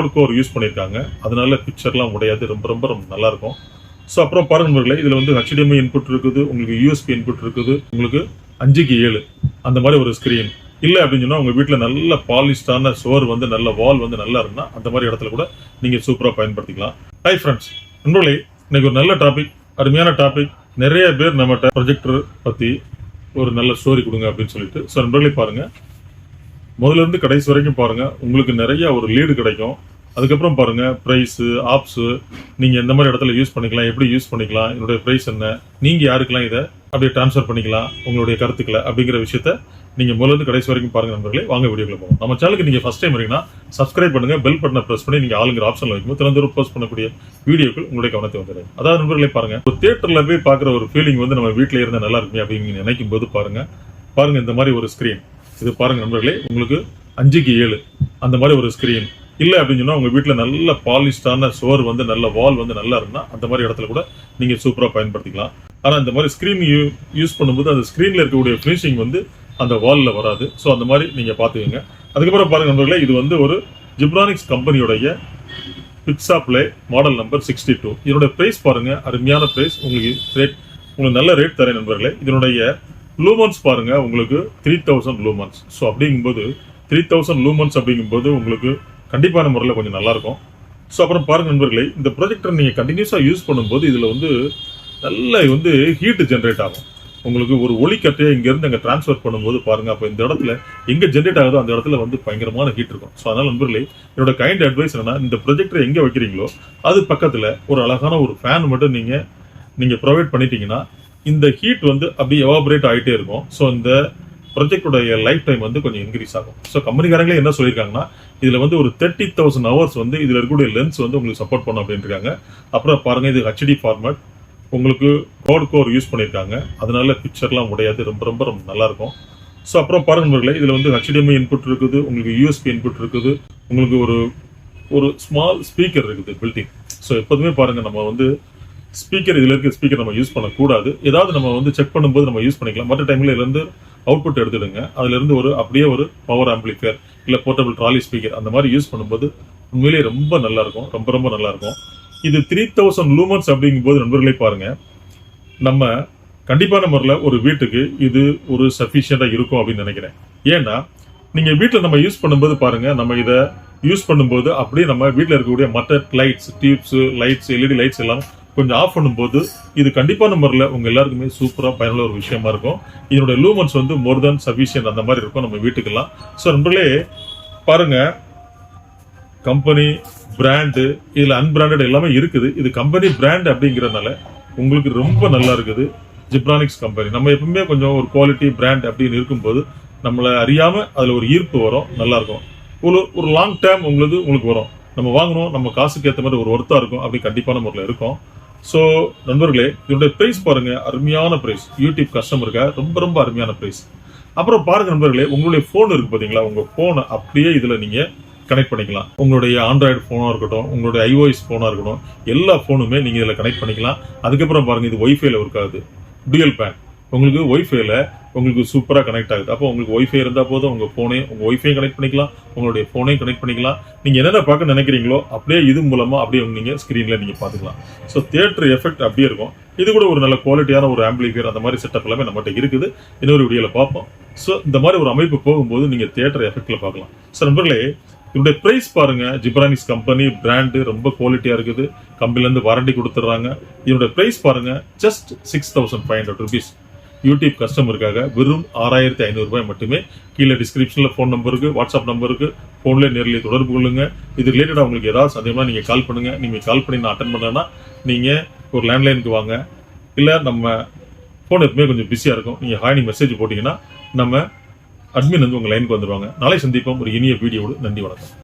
கோடு core use பண்ணியிருக்காங்க அதனால பிக்சர்லாம் உடையாது. ரொம்ப ரொம்ப ரொம்ப நல்லா இருக்கும் ஸோ அப்புறம் பாருங்க இதில் வந்து ஹெச்டிஎம்ஐ இன்புட் இருக்குது உங்களுக்கு யூஎஸ்பி இன்புட் இருக்குது உங்களுக்கு அஞ்சுக்கு ஏழு. அந்த மாதிரி ஒரு ஸ்க்ரீன் இல்லை அப்படின்னு சொன்னா உங்க வீட்டில் நல்ல பாலிஷ்டான சோர் வந்து நல்ல வால் வந்து நல்லா இருந்தால் அந்த மாதிரி இடத்துல கூட நீங்க சூப்பரா பயன்படுத்திக்கலாம். ஹை ஃப்ரெண்ட்ஸ் நண்பர்களே இன்னைக்கு ஒரு நல்ல டாபிக் அருமையான டாபிக் நிறைய பேர் நம்மகிட்ட ப்ரொஜெக்டர் பத்தி ஒரு நல்ல ஸ்டோரி கொடுங்க அப்படின்னு சொல்லிட்டு. ஸோ நண்பர்களே பாருங்க. முதல்ல இருந்து கடைசி வரைக்கும் பாருங்க உங்களுக்கு நிறைய ஒரு லீடு கிடைக்கும். அதுக்கப்புறம் பாருங்க ப்ரைஸு ஆப்ஸு நீங்க எந்த மாதிரி இடத்துல யூஸ் பண்ணிக்கலாம் எப்படி யூஸ் பண்ணிக்கலாம் என்னுடைய ப்ரைஸ் என்ன நீங்க யாருக்கெல்லாம் இதை அப்படியே ட்ரான்ஸ்ஃபர் பண்ணிக்கலாம் உங்களுடைய கருத்துக்களை அப்படிங்கிற விஷயத்த நீங்க முதல்ல கடைசி வரைக்கும் பாருங்க நண்பர்களே. வாங்க வீடியோக்குள்ள போகும் நம்ம சேனலுக்கு நீங்க ஃபர்ஸ்ட் டைம் வரீங்கன்னா சப்ஸ்கிரைப் பண்ணுங்க பெல் பட்டனை பிரஸ் பண்ணி நீங்க ஆளுங்கிற ஆப்ஷன்ல வைக்கும்போது திறந்தூர் போஸ்ட் பண்ணக்கூடிய வீடியோக்கள் உங்களுடைய கவனத்தை வந்துடும். அதாவது நண்பர்களே பாருங்க ஒரு தியேட்டர்ல போய் பாக்குற ஒரு ஃபீலிங் வந்து நம்ம வீட்டில் இருந்தா நல்லா இருக்குமே அப்படின்னு நினைக்கும் போது பாருங்க பாருங்க இந்த மாதிரி ஒரு ஸ்கிரீன் இது பாருங்க நண்பர்களே உங்களுக்கு அஞ்சுக்கு ஏழு. அந்த மாதிரி ஒரு ஸ்கிரீன் இல்லை அப்படின்னு சொன்னால் உங்கள் வீட்டில் நல்ல பாலிஷ்டான சோர் வந்து நல்ல வால் வந்து நல்லா இருந்தால் அந்த மாதிரி இடத்துல கூட நீங்கள் சூப்பராக பயன்படுத்திக்கலாம். ஆனால் இந்த மாதிரி ஸ்க்ரீன் யூ யூஸ் பண்ணும்போது அந்த ஸ்க்ரீனில் இருக்கக்கூடிய ஃபினிஷிங் வந்து அந்த வாலில் வராது. ஸோ அந்த மாதிரி நீங்கள் பார்த்துக்கோங்க. அதுக்கப்புறம் பாருங்கள் நண்பர்களே இது வந்து ஒரு Zebronics கம்பெனியோடைய Pixa Play model number sixty two இதனுடைய ப்ரைஸ் பாருங்கள் அருமையான ப்ரைஸ் உங்களுக்கு ரேட் உங்களுக்கு நல்ல ரேட் தரேன் நண்பர்களே. இதனுடைய லூமன்ஸ் பாருங்கள் உங்களுக்கு த்ரீ தௌசண்ட் லூமன்ஸ் ஸோ அப்படிங்கும்போது த்ரீ தௌசண்ட் லூமன்ஸ் அப்படிங்கும்போது உங்களுக்கு கண்டிப்பான முறையில் கொஞ்சம் நல்லாயிருக்கும். ஸோ அப்புறம் பாருங்கள் நண்பர்களே இந்த ப்ரொஜெக்டர் நீங்கள் கண்டினியூஸாக யூஸ் பண்ணும்போது இதில் வந்து நல்ல வந்து ஹீட்டு ஜென்ரேட் ஆகும். உங்களுக்கு ஒரு ஒளிக்கட்டையை இங்கேருந்து அங்கே ட்ரான்ஸ்ஃபர் பண்ணும்போது பாருங்கள் அப்போ இந்த இடத்துல எங்கே ஜென்ரேட் ஆகுதோ அந்த இடத்துல வந்து பயங்கரமான ஹீட் இருக்கும். ஸோ அதனால் நண்பர்களே என்னோட கைண்ட் அட்வைஸ் என்னன்னா இந்த ப்ரொஜெக்டர் எங்கே வைக்கிறீங்களோ அது பக்கத்தில் ஒரு அழகான ஒரு ஃபேன் மட்டும் நீங்கள் நீங்கள் ப்ரொவைட் பண்ணிட்டீங்கன்னா இந்த ஹீட் வந்து அப்படியே எவாபரேட் ஆகிட்டே இருக்கும். ஸோ இந்த ப்ரொஜெக்டோடைய லைஃப் டைம் வந்து கொஞ்சம் இன்க்ரீஸ் ஆகும். ஸோ கம்பெனிக்காரங்களே என்ன சொல்லியிருக்காங்கன்னா இதில் வந்து ஒரு தேர்ட்டி தௌசண்ட் ஹவர்ஸ் வந்து இதில் இருக்கக்கூடிய லென்ஸ் வந்து உங்களுக்கு சப்போர்ட் பண்ணும் அப்படின்னு அப்புறம் பாருங்கள் இது ஹெச்டி ஃபார்மேட் உங்களுக்கு ரோடு கோர் யூஸ் பண்ணியிருக்காங்க அதனால பிக்சர்லாம் உடையாது. ரொம்ப ரொம்ப ரொம்ப நல்லாயிருக்கும். ஸோ அப்புறம் பாருங்க இதில் வந்து ஹெச்டிஎம்ஐ இன்புட் இருக்குது. உங்களுக்கு யூஎஸ்பி இன்புட் இருக்குது. உங்களுக்கு ஒரு ஒரு ஸ்மால் ஸ்பீக்கர் இருக்குது பில்டிங் ஸோ எப்போதுமே பாருங்க நம்ம வந்து ஸ்பீக்கர் இதில் இருக்க ஸ்பீக்கர் நம்ம யூஸ் பண்ணக்கூடாது. ஏதாவது நம்ம வந்து செக் பண்ணும்போது நம்ம யூஸ் பண்ணிக்கலாம். மற்ற டைமில் இதுலேருந்து அவுட்புட் எடுத்துடுங்க. அதுலேருந்து ஒரு அப்படியே ஒரு பவர் ஆம்பிளிஃபையர் இல்லை போர்ட்டபிள் ட்ராலி ஸ்பீக்கர் அந்த மாதிரி யூஸ் பண்ணும்போது உண்மையிலேயே ரொம்ப நல்லா இருக்கும் ரொம்ப ரொம்ப நல்லா இருக்கும் இது த்ரீ தௌசண்ட் லூமன்ஸ் அப்படிங்கும்போது நண்பர்களே பாருங்க. நம்ம கண்டிப்பான முறையில் ஒரு வீட்டுக்கு இது ஒரு சஃபிஷியண்டாக இருக்கும் அப்படின்னு நினைக்கிறேன். ஏன்னா நீங்கள் வீட்டில் நம்ம யூஸ் பண்ணும்போது பாருங்க நம்ம இதை யூஸ் பண்ணும்போது அப்படியே நம்ம வீட்டில் இருக்கக்கூடிய மற்ற lights tubes lights LED lights எல்லாம் கொஞ்சம் ஆஃப் பண்ணும்போது இது கண்டிப்பான முறையில் உங்கள் எல்லாருக்குமே சூப்பராக பயனுள்ள ஒரு விஷயமா இருக்கும். இதனுடைய லூமன்ஸ் வந்து மோர் தென் சஃபிஷியன்ட் அந்த மாதிரி இருக்கும். நம்ம வீட்டுக்கெல்லாம். ஸோ நண்பர்களே பாருங்கள் கம்பெனி பிராண்டு இதில் அன்பிராண்டட் எல்லாமே இருக்குது. இது கம்பெனி பிராண்ட் அப்படிங்கறதுனால உங்களுக்கு ரொம்ப நல்லா இருக்குது. ஜிப்ரானிக்ஸ் கம்பெனி நம்ம எப்பவுமே கொஞ்சம் ஒரு குவாலிட்டி பிராண்ட் அப்படின்னு இருக்கும்போது நம்மளை அறியாமல் அதில் ஒரு ஈர்ப்பு வரும். நல்லா இருக்கும். ஒரு ஒரு லாங் டேர்ம் உங்களுக்கு உங்களுக்கு வரும். நம்ம வாங்கணும் நம்ம காசுக்கு ஏற்ற மாதிரி ஒரு ஒர்த்தாக இருக்கும். அப்படி கண்டிப்பான முறையில் இருக்கும். ஸோ நண்பர்களே இதோடைய பிரைஸ் பாருங்க. அருமையான பிரைஸ் யூடியூப் கஸ்டமருக்கா ரொம்ப ரொம்ப அருமையான ப்ரைஸ் அப்புறம் பாருங்க நண்பர்களே உங்களுடைய ஃபோன் இருக்கு பாத்தீங்களா? உங்க ஃபோனை அப்படியே இதுல நீங்க கனெக்ட் பண்ணிக்கலாம். உங்களுடைய ஆண்ட்ராய்டு ஃபோனாக இருக்கட்டும் உங்களுடைய ஐஓஎஸ் ஃபோனாக இருக்கட்டும் எல்லா ஃபோனுமே நீங்கள் இதில் கனெக்ட் பண்ணிக்கலாம். அதுக்கப்புறம் பாருங்க இது ஒய்ஃபைல ஒர்க் ஆகுது. டுயல் பேன் உங்களுக்கு ஒய்ஃபைல உங்களுக்கு சூப்பராக கனெக்ட் ஆகுது. அப்போ உங்களுக்கு ஒய்ஃபை இருந்தால் போதும் உங்கள் ஃபோனே உங்கள் ஒய்ஃபையும் கனெக்ட் பண்ணிக்கலாம் உங்களுடைய ஃபோனையும் கனெக்ட் பண்ணிக்கலாம். நீங்கள் என்னென்ன பார்க்க நினைக்கிறீங்களோ அப்படியே இது மூலமாக அப்படியே நீங்கள் ஸ்க்ரீனில் நீங்கள் பார்த்துக்கலாம். ஸோ தியேட்டர் எஃபெக்ட் அப்படியே இருக்கும். இது கூட ஒரு நல்ல குவாலிட்டியான ஒரு ஆம்பிளிஃபியர் அந்த மாதிரி செட்டப் எல்லாமே நம்மகிட்ட இருக்குது. இன்னொரு வீடியோவில் பார்ப்போம். ஸோ இந்த மாதிரி ஒரு அமைப்பு போகும்போது நீங்கள் தியேட்டர் எஃபெக்டில் பார்க்கலாம். ஸோ நண்பர்களே இதோட ப்ரைஸ் பாருங்க. ஜிப்ரானிக்ஸ் கம்பெனி பிராண்டு ரொம்ப குவாலிட்டியா இருக்குது. கம்பெனிலேருந்து வாரண்டி கொடுத்துட்றாங்க. இதனுடைய ப்ரைஸ் பாருங்க. Just six thousand five hundred rupees YouTube கஸ்டமருக்காக வெறும் ஆறாயிரத்தி ஐநூறுரூபாய் மட்டுமே. கீழே டிஸ்கிரிப்ஷனில் ஃபோன் நம்பருக்கு வாட்ஸ்அப் நம்பருக்கு ஃபோன்லேயே நேரில் தொடர்பு கொள்ளுங்க. இது ரிலேட்டடாக உங்களுக்கு ஏதாவது சந்தேகமா நீங்கள் கால் பண்ணுங்கள் நீங்கள் கால் பண்ணி நான் அட்டன் பண்ணலன்னா நீங்கள் ஒரு லேண்ட்லைனுக்கு வாங்க. இல்லை நம்ம ஃபோன் எப்பவுமே கொஞ்சம் பிஸியாக இருக்கும். நீங்கள் ஹாய் மெசேஜ் போட்டிங்கன்னா நம்ம அட்மின் வந்து உங்கள் லைனுக்கு வந்துடுவாங்க நாளை சந்திப்போம். ஒரு இனிய வீடியோடு நன்றி வணக்கம்.